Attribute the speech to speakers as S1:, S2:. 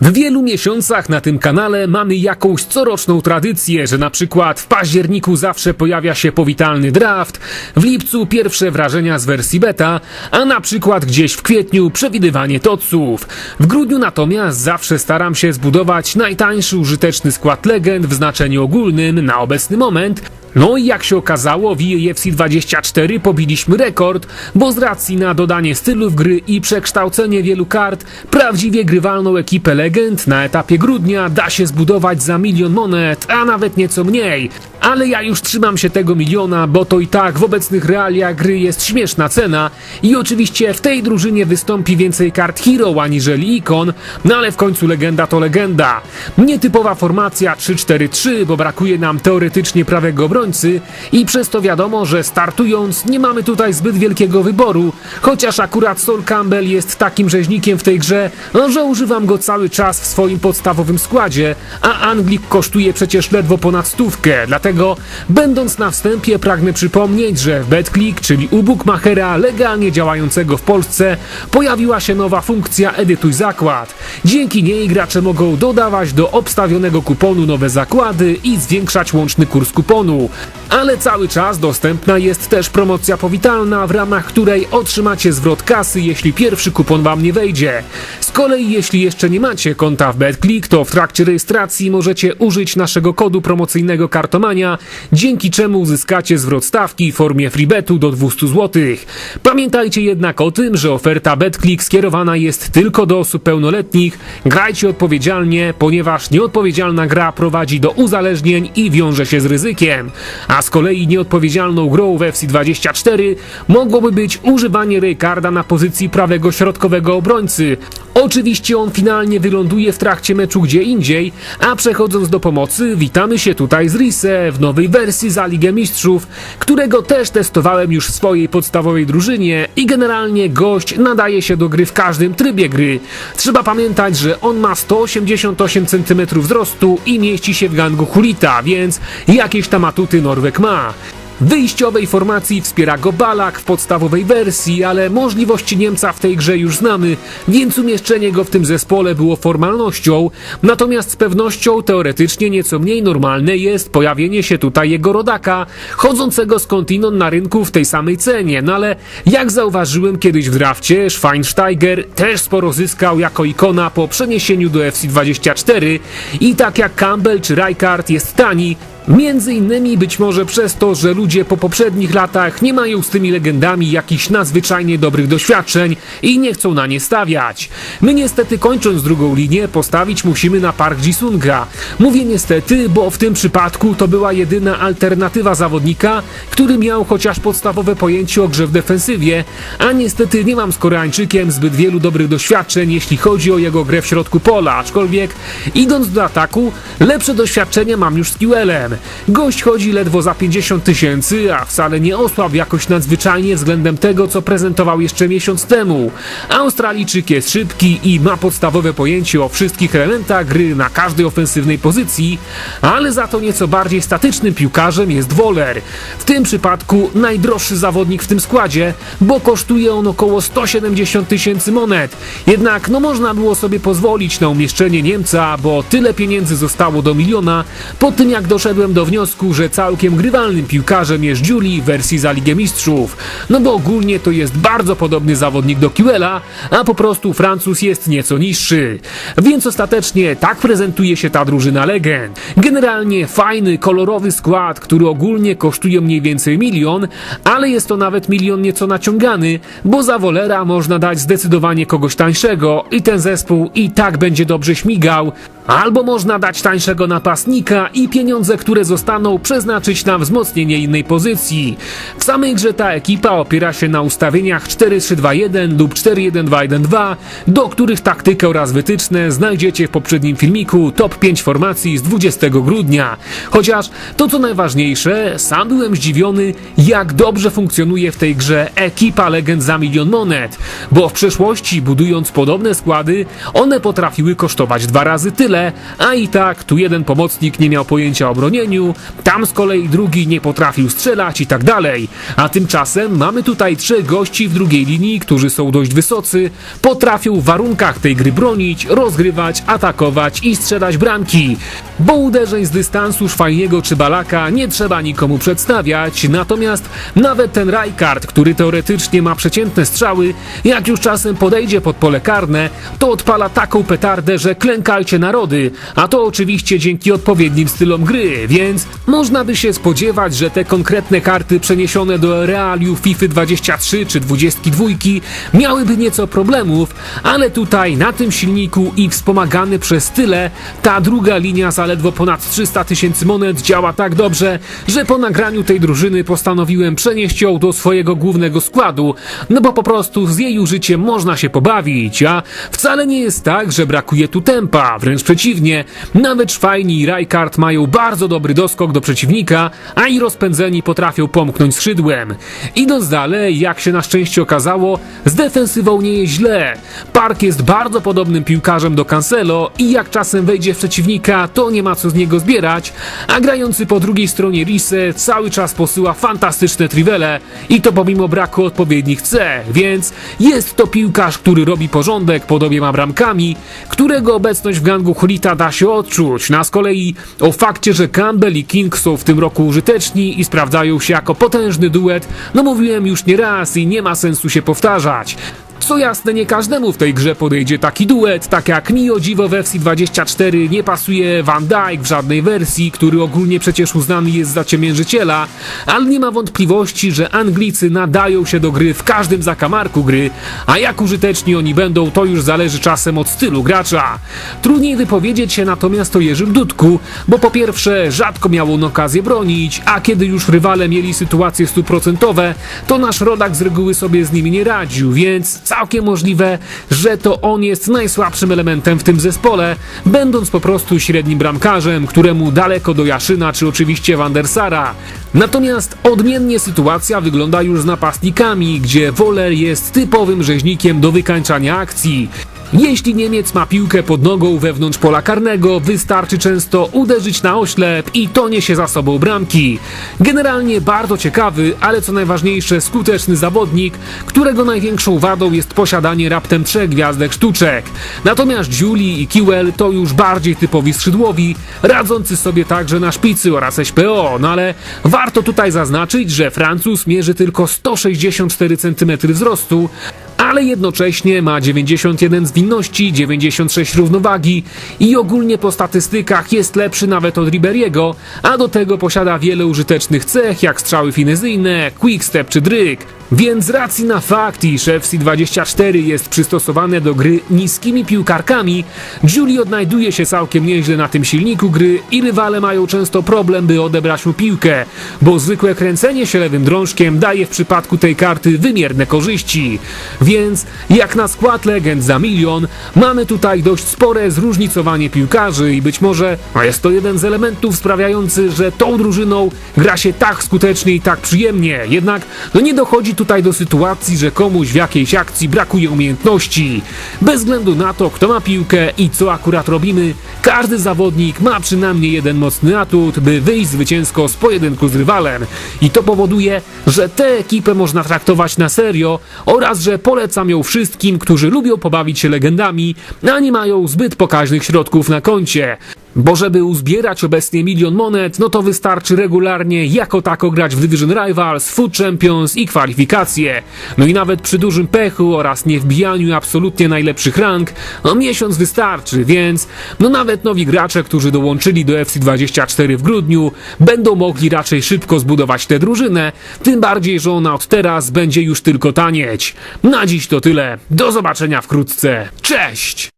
S1: W wielu miesiącach na tym kanale mamy jakąś coroczną tradycję, że na przykład w październiku zawsze pojawia się powitalny draft, w lipcu pierwsze wrażenia z wersji beta, a na przykład gdzieś w kwietniu przewidywanie toców. W grudniu natomiast zawsze staram się zbudować najtańszy użyteczny skład legend w znaczeniu ogólnym na obecny moment, no i jak się okazało, w EAFC 24 pobiliśmy rekord, bo z racji na dodanie stylów gry i przekształcenie wielu kart, prawdziwie grywalną ekipę legend na etapie grudnia da się zbudować za milion monet, a nawet nieco mniej. Ale ja już trzymam się tego miliona, bo to i tak w obecnych realiach gry jest śmieszna cena i oczywiście w tej drużynie wystąpi więcej kart hero aniżeli ikon, no ale w końcu legenda to legenda. Nietypowa formacja 3-4-3, bo brakuje nam teoretycznie prawego obrońcy i przez to wiadomo, że startując nie mamy tutaj zbyt wielkiego wyboru, chociaż akurat Sol Campbell jest takim rzeźnikiem w tej grze, no, że używam go cały czas w swoim podstawowym składzie, a Anglik kosztuje przecież ledwo ponad stówkę, dlatego będąc na wstępie pragnę przypomnieć, że w BetClick, czyli u Bookmachera legalnie działającego w Polsce, pojawiła się nowa funkcja Edytuj Zakład. Dzięki niej gracze mogą dodawać do obstawionego kuponu nowe zakłady i zwiększać łączny kurs kuponu. Ale cały czas dostępna jest też promocja powitalna, w ramach której otrzymacie zwrot kasy, jeśli pierwszy kupon wam nie wejdzie. Kolei jeśli jeszcze nie macie konta w BetClick, to w trakcie rejestracji możecie użyć naszego kodu promocyjnego kartomania, dzięki czemu uzyskacie zwrot stawki w formie freebetu do 200 zł. Pamiętajcie jednak o tym, że oferta BetClick skierowana jest tylko do osób pełnoletnich. Grajcie odpowiedzialnie, ponieważ nieodpowiedzialna gra prowadzi do uzależnień i wiąże się z ryzykiem. A z kolei nieodpowiedzialną grą w FC24 mogłoby być używanie Raycarda na pozycji prawego środkowego obrońcy. Oczywiście on finalnie wyląduje w trakcie meczu gdzie indziej, a przechodząc do pomocy, witamy się tutaj z Rise w nowej wersji za Ligę Mistrzów, którego też testowałem już w swojej podstawowej drużynie i generalnie gość nadaje się do gry w każdym trybie gry. Trzeba pamiętać, że on ma 188 cm wzrostu i mieści się w gangu Hulita, więc jakieś tam atuty Norwek ma. Wyjściowej formacji wspiera go Balak w podstawowej wersji, ale możliwości Niemca w tej grze już znamy, więc umieszczenie go w tym zespole było formalnością. Natomiast z pewnością teoretycznie nieco mniej normalne jest pojawienie się tutaj jego rodaka, chodzącego skądinąd na rynku w tej samej cenie. No ale jak zauważyłem kiedyś w drafcie, Schweinsteiger też sporo zyskał jako ikona po przeniesieniu do FC24 i tak jak Campbell czy Rijkaard jest tani, Między innymi być może przez to, że ludzie po poprzednich latach nie mają z tymi legendami jakichś nadzwyczajnie dobrych doświadczeń i nie chcą na nie stawiać. My niestety kończąc drugą linię postawić musimy na Park Jisunga. Mówię niestety, bo w tym przypadku to była jedyna alternatywa zawodnika, który miał chociaż podstawowe pojęcie o grze w defensywie, a niestety nie mam z Koreańczykiem zbyt wielu dobrych doświadczeń, jeśli chodzi o jego grę w środku pola, aczkolwiek idąc do ataku, lepsze doświadczenia mam już z Kiwelem. Gość chodzi ledwo za 50 tysięcy, a wcale nie osłabł jakoś nadzwyczajnie względem tego, co prezentował jeszcze miesiąc temu. Australijczyk jest szybki i ma podstawowe pojęcie o wszystkich elementach gry na każdej ofensywnej pozycji, ale za to nieco bardziej statycznym piłkarzem jest Woller. W tym przypadku najdroższy zawodnik w tym składzie, bo kosztuje on około 170 tysięcy monet. Jednak no można było sobie pozwolić na umieszczenie Niemca, bo tyle pieniędzy zostało do miliona po tym jak doszedłem do wniosku, że całkiem grywalnym piłkarzem jest Julie w wersji za Ligę Mistrzów. No bo ogólnie to jest bardzo podobny zawodnik do Kiwela, a po prostu Francuz jest nieco niższy. Więc ostatecznie tak prezentuje się ta drużyna legend. Generalnie fajny, kolorowy skład, który ogólnie kosztuje mniej więcej milion, ale jest to nawet milion nieco naciągany, bo za Wolera można dać zdecydowanie kogoś tańszego i ten zespół i tak będzie dobrze śmigał. Albo można dać tańszego napastnika i pieniądze, które zostaną, przeznaczyć na wzmocnienie innej pozycji. W samej grze ta ekipa opiera się na ustawieniach 4-3-2-1 lub 4-1-2-1-2, do których taktykę oraz wytyczne znajdziecie w poprzednim filmiku Top 5 formacji z 20 grudnia. Chociaż to co najważniejsze, sam byłem zdziwiony, jak dobrze funkcjonuje w tej grze ekipa legend za milion monet, bo w przeszłości budując podobne składy, one potrafiły kosztować dwa razy tyle, tyle, a i tak tu jeden pomocnik nie miał pojęcia o bronieniu, tam z kolei drugi nie potrafił strzelać i tak dalej. A tymczasem mamy tutaj trzech gości w drugiej linii, którzy są dość wysocy, potrafią w warunkach tej gry bronić, rozgrywać, atakować i strzelać bramki. Bo uderzeń z dystansu Szwajniego czy Balaka nie trzeba nikomu przedstawiać, natomiast nawet ten Rijkaard, który teoretycznie ma przeciętne strzały, jak już czasem podejdzie pod pole karne, to odpala taką petardę, że klękajcie narody, a to oczywiście dzięki odpowiednim stylom gry, więc można by się spodziewać, że te konkretne karty przeniesione do realiów FIFA 23 czy 22 miałyby nieco problemów, ale tutaj na tym silniku i wspomagany przez tyle, ta druga linia za ledwo ponad 300 tysięcy monet działa tak dobrze, że po nagraniu tej drużyny postanowiłem przenieść ją do swojego głównego składu, no bo po prostu z jej użyciem można się pobawić, a wcale nie jest tak, że brakuje tu tempa, wręcz przeciwnie, nawet Szwajni i Rijkaard mają bardzo dobry doskok do przeciwnika, a i rozpędzeni potrafią pomknąć skrzydłem. Idąc dalej, jak się na szczęście okazało, z defensywą nie jest źle. Park jest bardzo podobnym piłkarzem do Cancelo i jak czasem wejdzie w przeciwnika, to nie ma co z niego zbierać, a grający po drugiej stronie Rise cały czas posyła fantastyczne trivele i to pomimo braku odpowiednich C, więc jest to piłkarz, który robi porządek pod obiema bramkami, którego obecność w gangu Hulita da się odczuć. Na z kolei o fakcie, że Campbell i King są w tym roku użyteczni i sprawdzają się jako potężny duet, no mówiłem już nie raz i nie ma sensu się powtarzać. Co jasne, nie każdemu w tej grze podejdzie taki duet, tak jak mi o dziwo w FC24 nie pasuje Van Dijk w żadnej wersji, który ogólnie przecież uznany jest za ciemiężyciela, ale nie ma wątpliwości, że Anglicy nadają się do gry w każdym zakamarku gry, a jak użyteczni oni będą, to już zależy czasem od stylu gracza. Trudniej wypowiedzieć się natomiast o Jerzym Dudku, bo po pierwsze rzadko miał on okazję bronić, a kiedy już rywale mieli sytuacje stuprocentowe, to nasz rodak z reguły sobie z nimi nie radził, więc całkiem możliwe, że to on jest najsłabszym elementem w tym zespole, będąc po prostu średnim bramkarzem, któremu daleko do Jaszyna czy oczywiście Wandersara. Natomiast odmiennie sytuacja wygląda już z napastnikami, gdzie Woller jest typowym rzeźnikiem do wykańczania akcji. Jeśli Niemiec ma piłkę pod nogą wewnątrz pola karnego, wystarczy często uderzyć na oślep i to niesie za sobą bramki. Generalnie bardzo ciekawy, ale co najważniejsze skuteczny zawodnik, którego największą wadą jest posiadanie raptem trzech gwiazdek sztuczek. Natomiast Julie i Kiwell to już bardziej typowi skrzydłowi, radzący sobie także na szpicy oraz SPO, no ale warto tutaj zaznaczyć, że Francuz mierzy tylko 164 cm wzrostu, ale jednocześnie ma 91 zwinności, 96 równowagi i ogólnie po statystykach jest lepszy nawet od Riberiego, a do tego posiada wiele użytecznych cech jak strzały finezyjne, quickstep czy dryg. Więc z racji na fakt, iż FC24 jest przystosowane do gry niskimi piłkarkami, Julie odnajduje się całkiem nieźle na tym silniku gry i rywale mają często problem, by odebrać mu piłkę, bo zwykłe kręcenie się lewym drążkiem daje w przypadku tej karty wymierne korzyści. Więc jak na skład legend za milion, mamy tutaj dość spore zróżnicowanie piłkarzy i być może jest to jeden z elementów sprawiający, że tą drużyną gra się tak skutecznie i tak przyjemnie. Jednak no nie dochodzi tutaj do sytuacji, że komuś w jakiejś akcji brakuje umiejętności. Bez względu na to, kto ma piłkę i co akurat robimy, każdy zawodnik ma przynajmniej jeden mocny atut, by wyjść zwycięsko z pojedynku z rywalem. I to powoduje, że tę ekipę można traktować na serio oraz, że polecam ją wszystkim, którzy lubią pobawić się legendami, a nie mają zbyt pokaźnych środków na koncie. Bo żeby uzbierać obecnie milion monet, no to wystarczy regularnie jako tako grać w Division Rivals, Food Champions i kwalifikacje. No i nawet przy dużym pechu oraz nie wbijaniu absolutnie najlepszych rank, no miesiąc wystarczy, więc no nawet nowi gracze, którzy dołączyli do FC24 w grudniu, będą mogli raczej szybko zbudować tę drużynę, tym bardziej, że ona od teraz będzie już tylko tanieć. Na dziś to tyle, do zobaczenia wkrótce, cześć!